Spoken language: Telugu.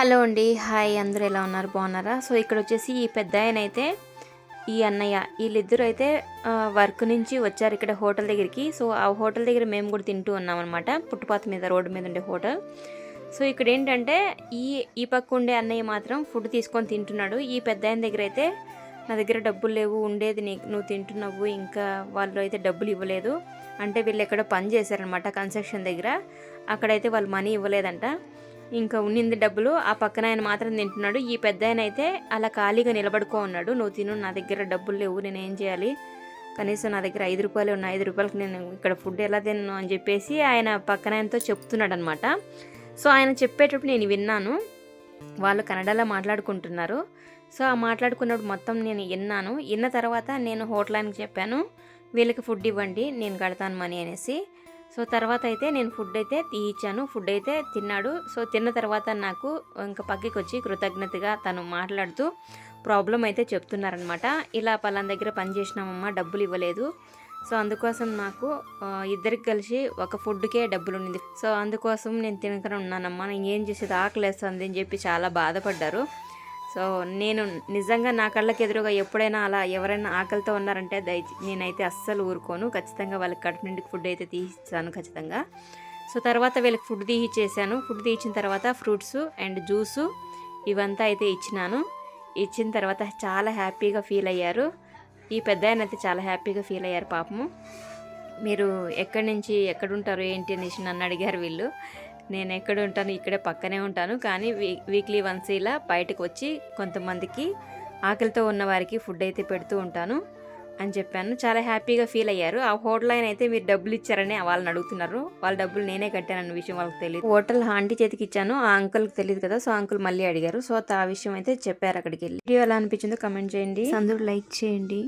హలో అండి. హాయ్ అందరూ ఎలా ఉన్నారు? బాగున్నారా? సో ఇక్కడ వచ్చేసి ఈ పెద్ద ఆయన అయితే ఈ అన్నయ్య వీళ్ళిద్దరూ అయితే వర్క్ నుంచి వచ్చారు ఇక్కడ హోటల్ దగ్గరికి. సో ఆ హోటల్ దగ్గర మేము కూడా తింటూ ఉన్నాం అనమాట పుట్టుపాత మీద రోడ్డు మీద ఉండే హోటల్. సో ఇక్కడ ఏంటంటే ఈ ఈ పక్క ఉండే అన్నయ్య మాత్రం ఫుడ్ తీసుకొని తింటున్నాడు. ఈ పెద్ద ఆయన దగ్గర అయితే నా దగ్గర డబ్బులు లేవు ఉండేది నీ నువ్వు తింటున్నావు ఇంకా వాళ్ళు అయితే డబ్బులు ఇవ్వలేదు. అంటే వీళ్ళు ఎక్కడో పని చేశారనమాట కన్స్ట్రక్షన్ దగ్గర. అక్కడైతే వాళ్ళు మనీ ఇవ్వలేదంట. ఇంకా ఉన్నింది డబ్బులు ఆ పక్కన ఆయన మాత్రం తింటున్నాడు. ఈ పెద్ద ఆయన అయితే అలా ఖాళీగా నిలబడుకో ఉన్నాడు నువ్వు తిను నా దగ్గర డబ్బులు లేవు నేను ఏం చేయాలి? కనీసం నా దగ్గర ఐదు రూపాయలు ఉన్నాయి. ఐదు రూపాయలకి నేను ఇక్కడ ఫుడ్ ఎలా తిన్నాను అని చెప్పేసి ఆయన పక్కన ఆయనతో చెప్తున్నాడు అనమాట సో ఆయన చెప్పేటప్పుడు నేను విన్నాను. వాళ్ళు కన్నడలో మాట్లాడుకుంటున్నారు. సో ఆ మాట్లాడుకున్నప్పుడు మొత్తం నేను విన్నాను. విన్న తర్వాత నేను హోటల్ ఆయనకి చెప్పాను వీళ్ళకి ఫుడ్ ఇవ్వండి నేను కడతాను మనీ అనేసి. సో తర్వాత అయితే నేను ఫుడ్ అయితే తీయించాను ఫుడ్ అయితే తిన్నాడు. సో తిన్న తర్వాత నాకు ఇంకా పక్కకి వచ్చి కృతజ్ఞతగా తను మాట్లాడుతూ ప్రాబ్లం అయితే చెప్తున్నారనమాట ఇలా పలానా దగ్గర పనిచేసినామమ్మా డబ్బులు ఇవ్వలేదు. సో అందుకోసం నాకు ఇద్దరికి కలిసి ఒక ఫుడ్కే డబ్బులు ఉండింది సో అందుకోసం నేను తినకనే ఉన్నానమ్మా. నేను ఏం చేసేది ఆకలేస్తుంది అని చెప్పి చాలా బాధపడ్డారు. సో నేను నిజంగా నా కళ్ళకి ఎదురుగా ఎప్పుడైనా అలా ఎవరైనా ఆకలితో ఉన్నారంటే దయ నేనైతే అస్సలు ఊరుకోను. ఖచ్చితంగా వాళ్ళకి కడుపు నుండి ఫుడ్ అయితే తీసిస్తాను ఖచ్చితంగా. సో తర్వాత వీళ్ళకి ఫుడ్ తీయించేసాను ఫుడ్ తీయించిన తర్వాత ఫ్రూట్స్ అండ్ జ్యూసు ఇవంతా అయితే ఇచ్చినాను. ఇచ్చిన తర్వాత చాలా హ్యాపీగా ఫీల్ అయ్యారు. ఈ పెద్ద ఆయన అయితే చాలా హ్యాపీగా ఫీల్ అయ్యారు పాపము. మీరు ఎక్కడి నుంచి ఎక్కడుంటారు ఏంటి అనేసి నన్ను అడిగారు వీళ్ళు. నేను ఎక్కడ ఉంటాను ఇక్కడే పక్కనే ఉంటాను. కానీ వీ వీక్లీ వన్స్ ఇలా బయటకు వచ్చి కొంతమందికి ఆకలితో ఉన్న వారికి ఫుడ్ అయితే పెడుతూ ఉంటాను అని చెప్పాను. చాలా హ్యాపీగా ఫీల్ అయ్యారు. ఆ హోటల్ ఆయన అయితే మీరు డబ్బులు ఇచ్చారని వాళ్ళని అడుగుతున్నారు. వాళ్ళ డబ్బులు నేనే కట్టానన్న విషయం వాళ్ళకి తెలియదు హోటల్ ఆంటీ చేతికి ఇచ్చాను. ఆ అంకుల్కి తెలియదు కదా సో అంకుల్ మళ్ళీ అడిగారు. సో ఆ విషయం అయితే చెప్పారు అక్కడికి వెళ్ళి. వీడియో ఎలా అనిపించిందో కమెంట్ చేయండి. అందరూ లైక్ చేయండి.